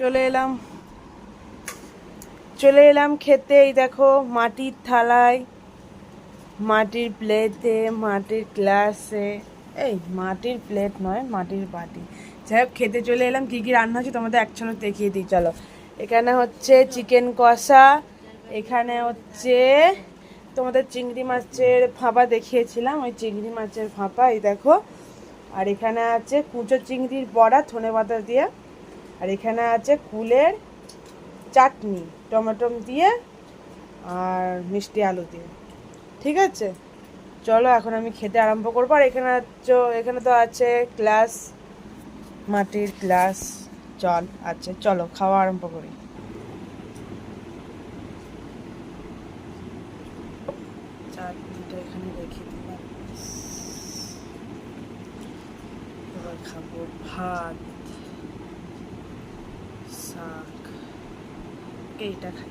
চলে এলাম। চলে এলাম খেতে, এই দেখো মাটির থালায়, মাটির প্লেটে মাটির গ্লাসে এই, মাটির প্লেট নয়, মাটির বাটি। যাই হোক, খেতে চলে এলাম। কী কী রান্না হচ্ছে তোমাদের এক ঝলক দেখিয়ে দিই, চলো। এখানে হচ্ছে চিকেন কষা, এখানে হচ্ছে তোমাদের চিংড়ি মাছের ফাঁপা দেখিয়েছিলাম, ওই চিংড়ি মাছের ফাঁপা এই দেখো। আর এখানে আছে কুচো চিংড়ির বড়া ধনে পাতা দিয়ে আর এখানে আছে কুলের চাটনি, টমেটো দিয়ে আর মিষ্টি আলু দিয়ে। ঠিক আছে? চলো এখন আমি খেতে আরম্ভ করব। আর এখানে এখানে তো আছে গ্লাস, মাটির গ্লাস, জল আছে। চলো খাওয়া আরম্ভ করি। চাটনিটা এখানে খাব ভাত। এইটা খাই।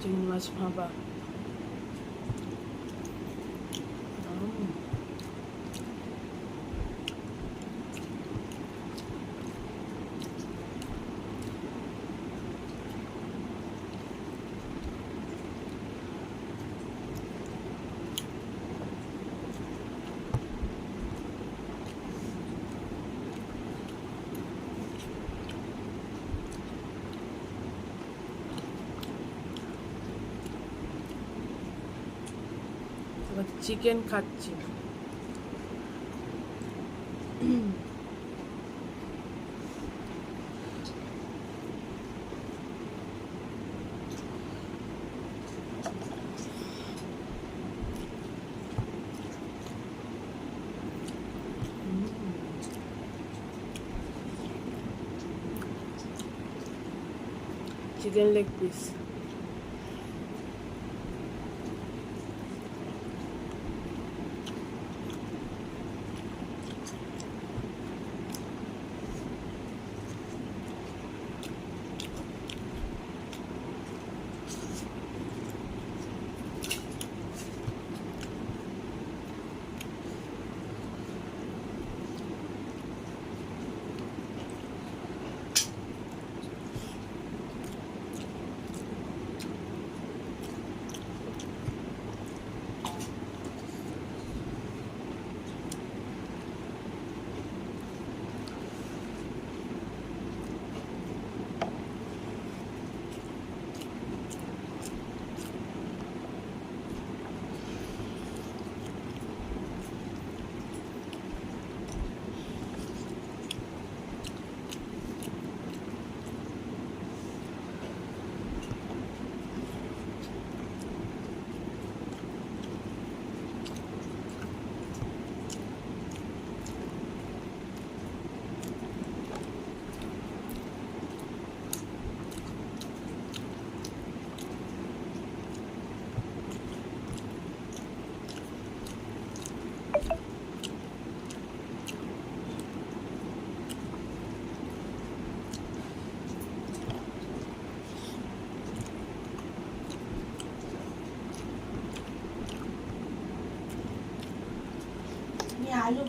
চিংড়ি মাছ ভাপা এবার চিকেন খাচ্ছি চিকেন লেগ পিস তুমি আলু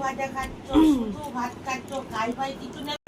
ভাজা খাচ্ছ শুধু ভাত খাচ্ছ খাই ভাই কিছু না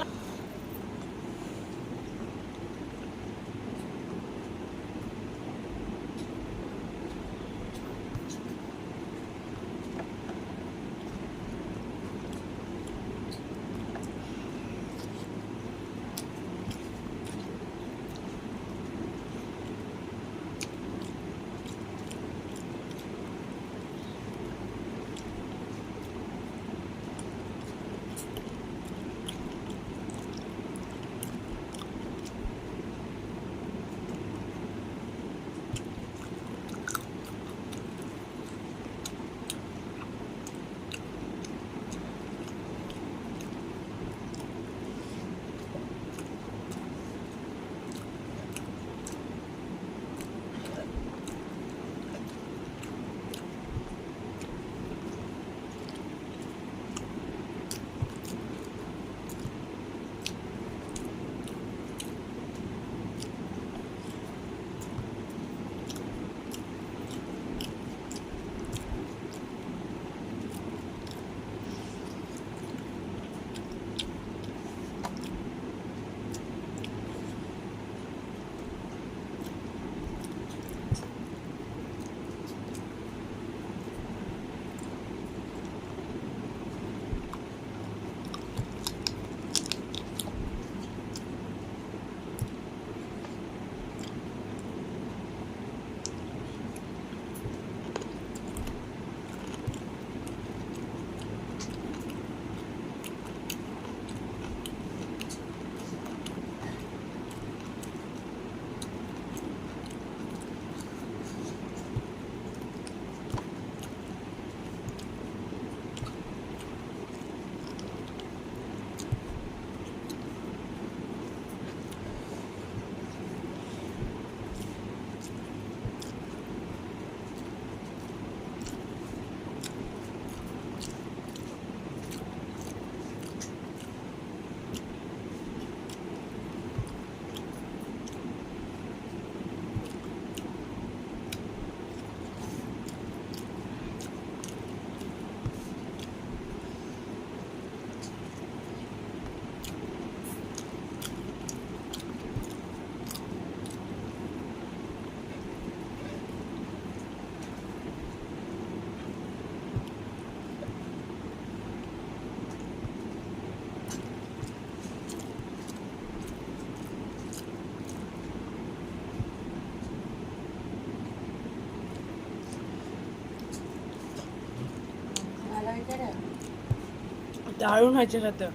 দারুণ হয়েছে খেতে।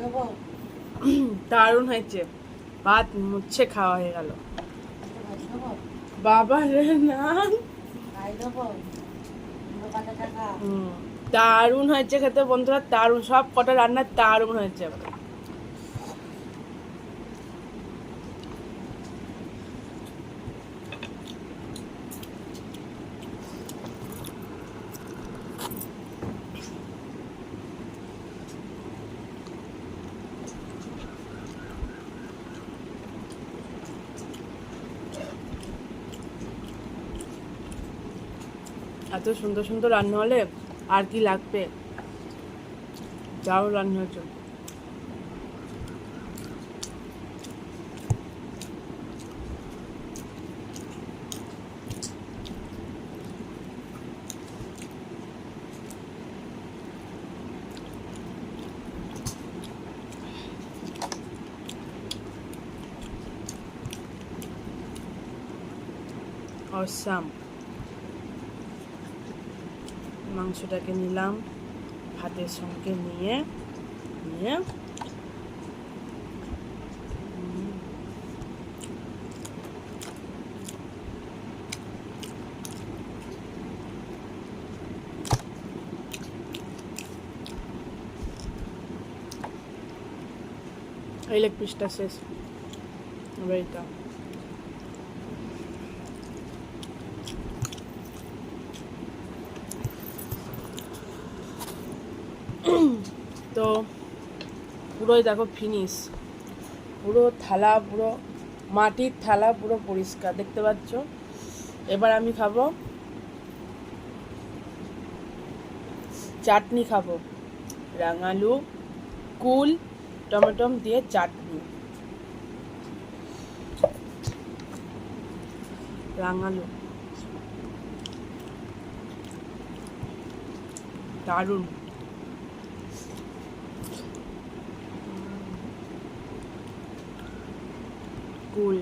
দেবো দারুণ হয়েছে। ভাত মুচ্ছে খাওয়া হয়ে গেল। বাবা রে না। দারুণ হয়েছে খেতে বন্ধুরা দারুণ। সব কটা রান্না দারুণ হয়েছে। এত সুন্দর সুন্দর রান্না হলে আর কি লাগবে? যাও রান্না হয়েছে অসাম মাংসটাকে নিলাম। ভাতের সঙ্গে নিয়ে নিয়ে। উম, এই লেগ পিসটা শেষ। এবার তো পুরোই দেখো ফিনিশ পুরো থালা, পুরো মাটির থালা পুরো পরিষ্কার, দেখতে পাচ্ছ? এবার আমি খাব চাটনি খাব। রাঙালু, কুল টমেটম দিয়ে চাটনি। রাঙালু। দারুণ। কুল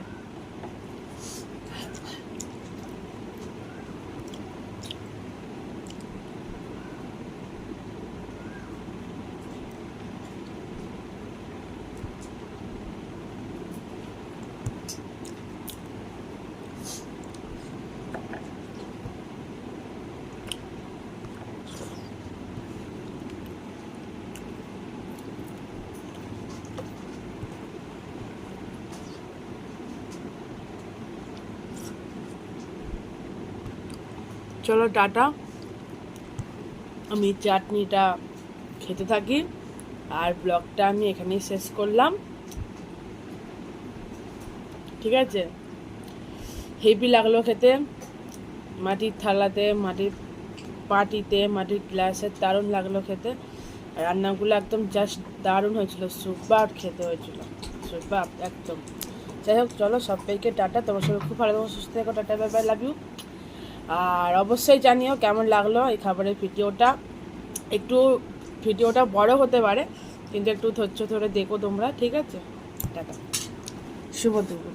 চলো টাটা। আমি চাটনিটা খেতে থাকি আর ব্লগটা আমি এখানেই শেষ করলাম। ঠিক আছে? হেভি লাগল খেতে। মাটির থালাতে মাটির পাটিতে মাটির গ্লাসে দারুণ লাগল খেতে। রান্নাগুলো একদম জাস্ট দারুণ হয়েছিল সুপার খেতে হয়েছিল। সুপার একদম। যাই হোক চলো সবাইকে টাটা। তোমার সবাই খুব ভালো থাকো, সুস্থ থেকো tata bye bye love you আর অবশ্যই জানিও কেমন লাগল এই খাবারের ভিডিওটা। একটু ভিডিওটা বড় হতে পারে, কিন্তু একটু ধৈর্য ধরে দেখো তোমরা, ঠিক আছে? টাটা। শুভ দুপুর।